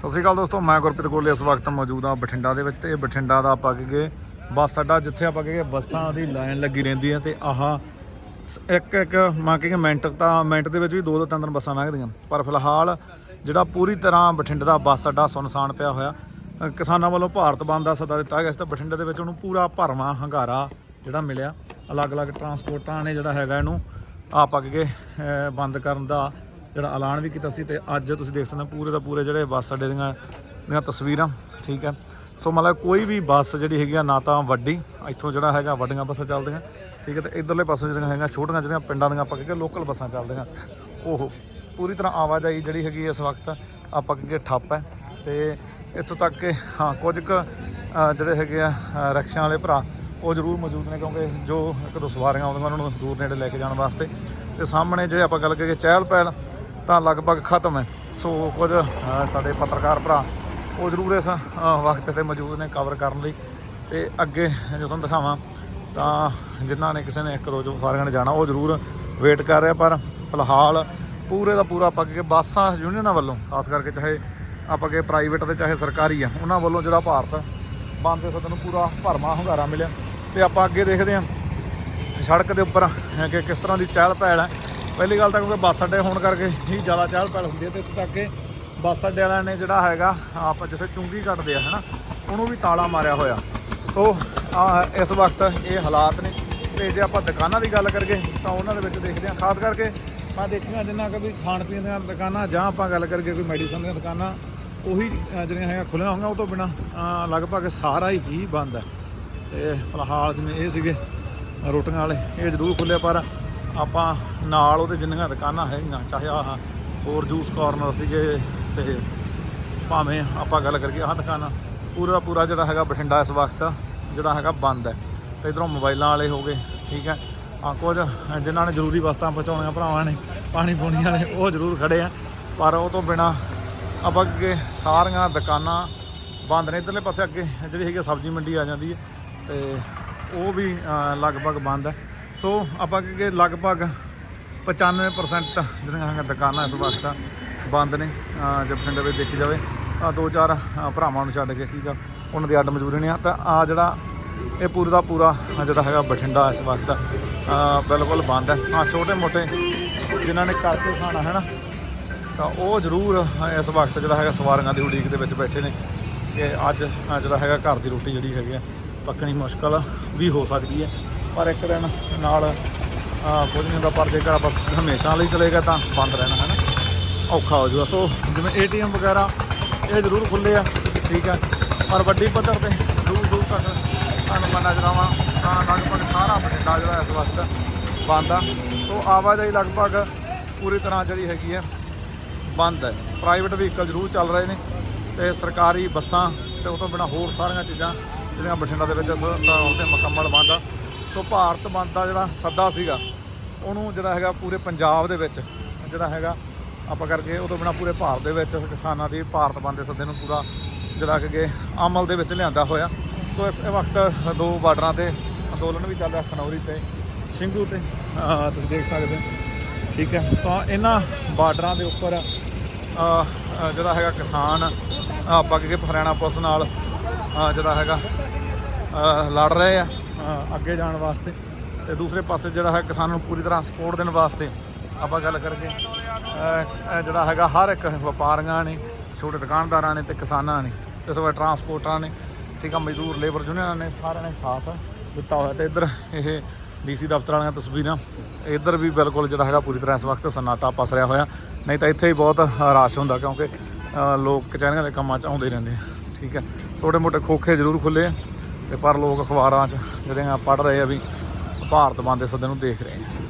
ਸਤਿ ਸ਼੍ਰੀ ਅਕਾਲ ਦੋਸਤੋ, ਮੈਂ ਗੁਰਪ੍ਰੀਤ ਗੋਲੇ ਇਸ ਵਕਤ ਮੌਜੂਦ ਹਾਂ ਬਠਿੰਡਾ ਦੇ ਵਿੱਚ ਤੇ ਬਠਿੰਡਾ ਦਾ ਆਪਾਂ ਕਹੀਏ ਬੱਸ ਅੱਡਾ, ਜਿੱਥੇ ਆਪਾਂ ਕਹੀਏ ਬੱਸਾਂ ਦੀ ਲਾਈਨ ਲੱਗੀ ਰਹਿੰਦੀ ਹੈ ਤੇ ਆਹ ਸ- ਇੱਕ ਇੱਕ ਮੈਂ ਕਿ ਮਿੰਟ ਤਾਂ ਮਿੰਟ ਦੇ ਵਿੱਚ ਵੀ ਦੋ ਦੋ ਤਿੰਨ ਤਿੰਨ ਬੱਸਾਂ ਲੰਘਦੀਆਂ। ਪਰ ਫਿਲਹਾਲ ਜਿਹੜਾ ਪੂਰੀ ਤਰ੍ਹਾਂ ਬਠਿੰਡੇ ਦਾ ਬੱਸ ਅੱਡਾ ਸੁਨਸਾਨ ਪਿਆ ਹੋਇਆ ਕਿਸਾਨਾਂ ਵੱਲੋਂ ਭਾਰਤ ਬੰਦ ਦਾ ਸੱਦਾ ਦਿੱਤਾ ਗਿਆ ਸੀ ਤਾਂ ਬਠਿੰਡੇ ਦੇ ਵਿੱਚ ਉਹਨੂੰ ਪੂਰਾ ਭਰਵਾਂ ਹੰਗਾਰਾ ਜਿਹੜਾ ਮਿਲਿਆ। ਅਲੱਗ-ਅਲੱਗ ਟਰਾਂਸਪੋਰਟਾਂ ਨੇ ਜਿਹੜਾ ਹੈਗਾ ਇਹਨੂੰ ਆਪ ਅੱਗੇ ਬੰਦ ਕਰਨ ਦਾ ਜਿਹੜਾ ਐਲਾਨ ਵੀ ਕੀਤਾ ਸੀ ਤੇ ਅੱਜ ਤੁਸੀਂ ਦੇਖ ਸਕਦੇ ਹੋ ਪੂਰੇ ਦਾ ਪੂਰੇ ਜਿਹੜੇ ਬੱਸ ਅੱਡੇ ਦੀਆਂ ਦੀਆਂ ਤਸਵੀਰਾਂ ਠੀਕ ਹੈ। ਸੋ ਮਤਲਬ ਕੋਈ ਵੀ ਬੱਸ ਜਿਹੜੀ ਹੈਗੀ ਆ ਨਾ ਤਾਂ ਵੱਡੀ ਇੱਥੋਂ ਜਿਹੜਾ ਹੈਗਾ ਵੱਡੀਆਂ ਬੱਸਾਂ ਚੱਲਦੀਆਂ ਠੀਕ ਹੈ ਤੇ ਇਧਰਲੇ ਪਾਸੇ ਜਿਹੜੀਆਂ ਹੈਗੀਆਂ ਛੋਟੀਆਂ ਜਿਹੜੀਆਂ ਪਿੰਡਾਂ ਦੀਆਂ ਆਪਾਂ ਕਹਿੰਦੇ ਲੋਕਲ ਬੱਸਾਂ ਚੱਲਦੀਆਂ। ਉਹ ਪੂਰੀ ਤਰ੍ਹਾਂ ਆਵਾਜਾਈ ਜਿਹੜੀ ਹੈਗੀ ਇਸ ਵਕਤ ਆਪਾਂ ਕਹਿੰਦੇ ਠੱਪ ਹੈ ਤੇ ਇੱਥੋਂ ਤੱਕ ਕਿ ਹਾਂ ਕੁਝ ਕੁ ਜਿਹੜੇ ਹੈਗੇ ਆ ਅ, ਰਿਕਸ਼ਿਆਂ ਵਾਲੇ ਭਰਾ ਉਹ ਜ਼ਰੂਰ ਮੌਜੂਦ ਨੇ ਕਿਉਂਕਿ ਜੋ ਇੱਕ ਦੋ ਸਵਾਰੀਆਂ ਆਉਂਦੀਆਂ ਉਹਨਾਂ ਨੂੰ ਦੂਰ ਨੇੜੇ ਲੈ ਕੇ ਜਾਣ ਵਾਸਤੇ। ਤੇ ਸਾਹਮਣੇ ਜਿਹੜੇ ਆਪਾਂ ਗੱਲ ਕਰੀਏ ਚਹਿਲ ਪਹਿਲ ਤਾਂ ਲਗਭਗ ਖਤਮ ਹੈ। ਸੋ ਕੁਝ ਸਾਡੇ ਪੱਤਰਕਾਰ ਭਰਾ ਉਹ ਜ਼ਰੂਰ ਇਸ ਵਕਤ ਤੇ ਮੌਜੂਦ ਨੇ ਕਵਰ ਕਰਨ ਲਈ। ਤੇ ਅੱਗੇ ਜੋ ਤੁਹਾਨੂੰ ਦਿਖਾਵਾਂ, ਤਾਂ ਜਿਨ੍ਹਾਂ ਨੇ ਕਿਸੇ ਨੇ ਇੱਕ ਦੋ ਜੋ ਸਵਾਰੀਆਂ ਨੇ ਜਾਣਾ, ਉਹ ਜ਼ਰੂਰ ਵੇਟ ਕਰ ਰਿਹਾ। ਪਰ ਫਿਲਹਾਲ ਪੂਰੇ ਦਾ ਪੂਰਾ ਆਪਾਂ ਕਿ ਬੱਸਾਂ ਯੂਨੀਅਨਾਂ ਵੱਲੋਂ, ਖਾਸ ਕਰਕੇ ਚਾਹੇ ਆਪਾਂ ਕਿ ਪ੍ਰਾਈਵੇਟ ਤੇ ਚਾਹੇ ਸਰਕਾਰੀ ਆ, ਉਹਨਾਂ ਵੱਲੋਂ ਜਿਹੜਾ ਭਾਰਤ ਬੰਦ ਦੇ ਸੱਦੇ ਨੂੰ ਪੂਰਾ ਭਰਮਾ ਹੁੰਗਾਰਾ ਮਿਲਿਆ। ਤੇ ਆਪਾਂ ਅੱਗੇ ਦੇਖਦੇ ਹਾਂ, ਸੜਕ ਦੇ ਉੱਪਰ ਹੈ ਕਿ ਕਿਸ ਤਰ੍ਹਾਂ ਦੀ ਚਹਿਲ ਪਹਿਲ ਹੈ। ਪਹਿਲੀ ਗੱਲ ਤਾਂ ਕਿਉਂਕਿ ਬੱਸ ਅੱਡੇ ਹੋਣ ਕਰਕੇ ਹੀ ਜ਼ਿਆਦਾ ਚਹਿਲ ਪਹਿਲ ਹੁੰਦੀ ਹੈ ਤੇ ਇੱਥੇ ਤੱਕ ਕਿ ਬੱਸ ਅੱਡੇ ਵਾਲਿਆਂ ਨੇ ਜਿਹੜਾ ਹੈਗਾ, ਆਪ ਜਿੱਥੇ ਚੁੰਗੀ ਕੱਟਦੇ ਆ, ਹਨਾ, ਉਹਨੂੰ ਵੀ ਤਾਲਾ ਮਾਰਿਆ ਹੋਇਆ। ਸੋ ਇਸ ਵਕਤ ਇਹ ਹਾਲਾਤ ਨੇ। ਤੇ ਜੇ ਆਪਾਂ ਦੁਕਾਨਾਂ ਦੀ ਗੱਲ ਕਰੀਏ, ਤਾਂ ਉਹਨਾਂ ਦੇ ਵਿੱਚ ਦੇਖਦੇ ਹਾਂ। ਖਾਸ ਕਰਕੇ ਮੈਂ ਦੇਖੀਆਂ ਜਿੰਨਾ ਕਿ ਵੀ ਖਾਣ ਪੀਣ ਦੀਆਂ ਦੁਕਾਨਾਂ ਜਾਂ ਆਪਾਂ ਗੱਲ ਕਰੀਏ ਕੋਈ ਮੈਡੀਸਨ ਦੀਆਂ ਦੁਕਾਨਾਂ, ਉਹੀ ਜਿਹੜੀਆਂ ਹੈਗੀਆਂ ਖੁੱਲ੍ਹੀਆਂ ਹੋਈਆਂ, ਉਹ ਤੋਂ ਬਿਨਾ ਲਗਭਗ ਸਾਰਾ ਹੀ ਬੰਦ ਹੈ। ਤੇ ਫਿਲਹਾਲ ਜਿਵੇਂ ਇਹ ਸੀਗੇ, ਰੋਟੀਆਂ ਵਾਲੇ, ਇਹ ਜ਼ਰੂਰ ਖੁੱਲੇ ਪਰ ਆਪਾਂ ਨਾਲ ਉਹਦੇ ਜਿੰਨੀਆਂ ਦੁਕਾਨਾਂ ਹੈਗੀਆਂ, ਚਾਹੇ ਆਹ ਹੋਰ ਜੂਸ ਕਾਰਨਰ ਸੀਗੇ ਤੇ ਭਾਵੇਂ ਆਪਾਂ ਗੱਲ ਕਰੀਏ ਆਹ ਦੁਕਾਨਾਂ, ਪੂਰਾ ਦਾ ਪੂਰਾ ਜਿਹੜਾ ਹੈਗਾ ਬਠਿੰਡਾ ਇਸ ਵਕਤ, ਜਿਹੜਾ ਹੈਗਾ ਬੰਦ ਹੈ। ਤੇ ਇਧਰੋਂ ਮੋਬਾਈਲਾਂ ਵਾਲੇ ਹੋ ਗਏ, ਠੀਕ ਹੈ। ਆ ਕੁਝ ਜਿਨ੍ਹਾਂ ਨੇ ਜ਼ਰੂਰੀ ਵਸਤਾਂ ਪਹੁੰਚਾਉਣੀਆਂ, ਭਰਾਵਾਂ ਨੇ ਪਾਣੀ ਪੂਣੀ ਵਾਲੇ, ਉਹ ਜ਼ਰੂਰ ਖੜੇ ਆ। ਪਰ ਉਹ ਤੋਂ ਬਿਨਾ ਆਪਾਂ ਅੱਗੇ ਸਾਰੀਆਂ ਦੁਕਾਨਾਂ ਬੰਦ ਨੇ, ਇਧਰਲੇ ਪਾਸੇ ਅੱਗੇ ਜਿਹੜੀ ਹੈਗੀ ਆ ਸਬਜ਼ੀ ਮੰਡੀ ਆ ਜਾਂਦੀ ਹੈ ਤੇ ਉਹ ਵੀ ਲਗਭਗ ਬੰਦ ਹੈ। ਸੋ ਆਪਾਂ ਕਿ ਲਗਭਗ 95% ਜਿਹੜੀਆਂ ਹੈਗੀਆਂ ਦੁਕਾਨਾਂ ਇਸ ਵਕਤ ਬੰਦ ਨੇ ਅ, ਜੇ ਬਠਿੰਡੇ ਵਿੱਚ ਦੇਖੀ ਜਾਵੇ ਆ ਦੋ ਚਾਰ ਭਰਾਵਾਂ ਨੂੰ ਛੱਡ ਕੇ ਠੀਕ ਆ ਉਹਨਾਂ ਦੀ ਅੱਡ ਮਜ਼ਦੂਰੀ ਨੇ ਤਾਂ ਆ ਜਿਹੜਾ ਇਹ ਪੂਰਾ ਦਾ ਪੂਰਾ ਜਿਹੜਾ ਹੈਗਾ ਬਠਿੰਡਾ ਇਸ ਵਕਤ ਬਿਲਕੁਲ ਬੰਦ ਹੈ। ਆ ਛੋਟੇ ਮੋਟੇ ਜਿਨ੍ਹਾਂ ਨੇ ਕਰਕੇ ਖਾਣਾ ਹੈ ਨਾ? ਤਾਂ ਉਹ ਜ਼ਰੂਰ ਇਸ ਵਕਤ ਜਿਹੜਾ ਹੈਗਾ ਸਵਾਰੀਆਂ ਦੀ ਉਡੀਕ ਦੇ ਵਿੱਚ ਬੈਠੇ ਨੇ ਕਿ ਅੱਜ ਜਿਹੜਾ ਹੈਗਾ ਘਰ ਦੀ ਰੋਟੀ ਜਿਹੜੀ ਹੈਗੀ ਆ ਪੱਕਣੀ ਮੁਸ਼ਕਲ ਵੀ ਹੋ ਸਕਦੀ ਹੈ। ਪਰ ਇੱਕ ਦਿਨ ਨਾਲ ਅ, ਕੁਝ ਨਹੀਂ ਹੁੰਦਾ ਪਰ ਜੇਕਰ ਆਪਾਂ ਹਮੇਸ਼ਾ ਲਈ ਚਲੇਗਾ ਤਾਂ ਬੰਦ ਰਹਿਣਾ ਹੈ ਨਾ? ਔਖਾ ਹੋ ਜਾਊਗਾ ਸੋ ਜਿਵੇਂ ਏਟੀਐਮ ਵਗੈਰਾ ਇਹ ਜ਼ਰੂਰ ਖੁੱਲੇ ਆ ਠੀਕ ਹੈ ਪਰ ਵੱਡੀ ਪੱਧਰ ਤੇ ਦੂਰ ਦੂਰ ਤੱਕ ਤੁਹਾਨੂੰ ਮੈਂ ਨਜ਼ਰ ਤਾਂ ਲਗਭਗ ਸਾਰਾ ਬਠਿੰਡਾ ਜਿਹੜਾ ਇਸ ਵਕਤ ਬੰਦ ਆ। ਸੋ ਆਵਾਜਾਈ ਲਗਭਗ ਪੂਰੀ ਤਰ੍ਹਾਂ ਜਿਹੜੀ ਹੈਗੀ ਆ ਬੰਦ ਹੈ। ਪ੍ਰਾਈਵੇਟ ਵਹੀਕਲ ਜ਼ਰੂਰ ਚੱਲ ਰਹੇ ਨੇ ਤੇ ਸਰਕਾਰੀ ਬੱਸਾਂ ਤੇ ਉਹ ਤੋਂ ਬਿਨਾ ਹੋਰ ਸਾਰੀਆਂ ਚੀਜ਼ਾਂ ਜਿਹੜੀਆਂ ਬਠਿੰਡਾ ਦੇ ਵਿੱਚ ਇਸ ਤੌਰ ਤੇ ਮੁਕੰਮਲ ਬੰਦ ਆ। ਸੋ ਭਾਰਤ ਬੰਦ ਦਾ ਜਿਹੜਾ ਸੱਦਾ ਸੀਗਾ, ਉਹਨੂੰ ਜਿਹੜਾ ਹੈਗਾ ਪੂਰੇ ਪੰਜਾਬ ਦੇ ਵਿੱਚ, ਜਿਹੜਾ ਹੈਗਾ ਆਪਾਂ ਕਰਕੇ ਉਹ ਤੋਂ ਬਿਨਾ ਪੂਰੇ ਭਾਰਤ ਦੇ ਵਿੱਚ ਕਿਸਾਨਾਂ ਦੀ ਭਾਰਤ ਬੰਦ ਦੇ ਸੱਦੇ ਨੂੰ ਪੂਰਾ ਜਿਹੜਾ ਕਿ ਅਮਲ ਦੇ ਵਿੱਚ ਲਿਆਂਦਾ ਹੋਇਆ। ਸੋ ਇਸ ਵਕਤ ਦੋ ਬਾਰਡਰਾਂ ਤੇ ਅੰਦੋਲਨ ਵੀ ਚੱਲ ਰਿਹਾ, ਖਨੌਰੀ ਤੇ ਸਿੰਘੂ ਤੇ। ਤੁਸੀਂ ਦੇਖ ਸਕਦੇ ਹੋ। ਠੀਕ ਹੈ। ਤਾਂ ਇਹਨਾਂ ਬਾਰਡਰਾਂ ਦੇ ਉੱਪਰ ਜਿਹੜਾ ਹੈਗਾ ਕਿਸਾਨ, ਆਪਾਂ ਕਿ ਹਰਿਆਣਾ ਪੁਲਿਸ ਨਾਲ ਜਿਹੜਾ ਹੈਗਾ ਲੜ ਰਹੇ ਆ। ਅੱਗੇ ਜਾਣ ਵਾਸਤੇ ਤੇ ਦੂਸਰੇ ਪਾਸੇ ਜਿਹੜਾ ਹੈ ਕਿਸਾਨਾਂ ਨੂੰ ਪੂਰੀ ਤਰ੍ਹਾਂ ਸਪੋਰਟ ਦੇਣ ਵਾਸਤੇ ਆਪਾਂ ਗੱਲ ਕਰਕੇ ਜਿਹੜਾ ਹੈਗਾ ਹਰ ਇੱਕ ਵਪਾਰੀਆਂ ਨੇ, ਛੋਟੇ ਦੁਕਾਨਦਾਰਾਂ ਨੇ ਤੇ ਕਿਸਾਨਾਂ ਨੇ ਤੇ ਸੋ ਟਰਾਂਸਪੋਰਟਰਾਂ ਨੇ, ਠੀਕ ਆ, ਮਜ਼ਦੂਰ ਲੇਬਰ ਯੂਨੀਅਨਾਂ ਨੇ ਸਾਰਿਆਂ ਨੇ ਸਾਥ ਦਿੱਤਾ ਹੋਇਆ ਤੇ ਇੱਧਰ ਇਹ ਡੀਸੀ ਦਫ਼ਤਰ ਵਾਲੀਆਂ ਤਸਵੀਰਾਂ, ਇੱਧਰ ਵੀ ਬਿਲਕੁਲ ਜਿਹੜਾ ਹੈਗਾ ਪੂਰੀ ਤਰ੍ਹਾਂ ਇਸ ਵਕਤ ਸਨਾਟਾ ਪਸ ਰਿਹਾ ਹੋਇਆ। ਨਹੀਂ ਤਾਂ ਇੱਥੇ ਹੀ ਬਹੁਤ ਰਸ਼ ਹੁੰਦਾ ਕਿਉਂਕਿ ਲੋਕ ਕਚਹਿਰੀਆਂ ਦੇ ਕੰਮਾਂ 'ਚ ਆਉਂਦੇ ਹੀ ਰਹਿੰਦੇ ਆ, ਠੀਕ ਹੈ ਛੋਟੇ ਮੋਟੇ ਖੋਖੇ ਜ਼ਰੂਰ ਖੁੱਲੇ ਆ। ਤੇ ਪਰ ਲੋਕ ਅਖਬਾਰਾਂ 'ਚ ਜਿਹੜੇ ਆ ਪੜ੍ਹ ਰਹੇ ਆ ਵੀ ਭਾਰਤ ਬੰਦ ਦੇ ਸੱਦੇ ਨੂੰ ਦੇਖ ਰਹੇ ਆ।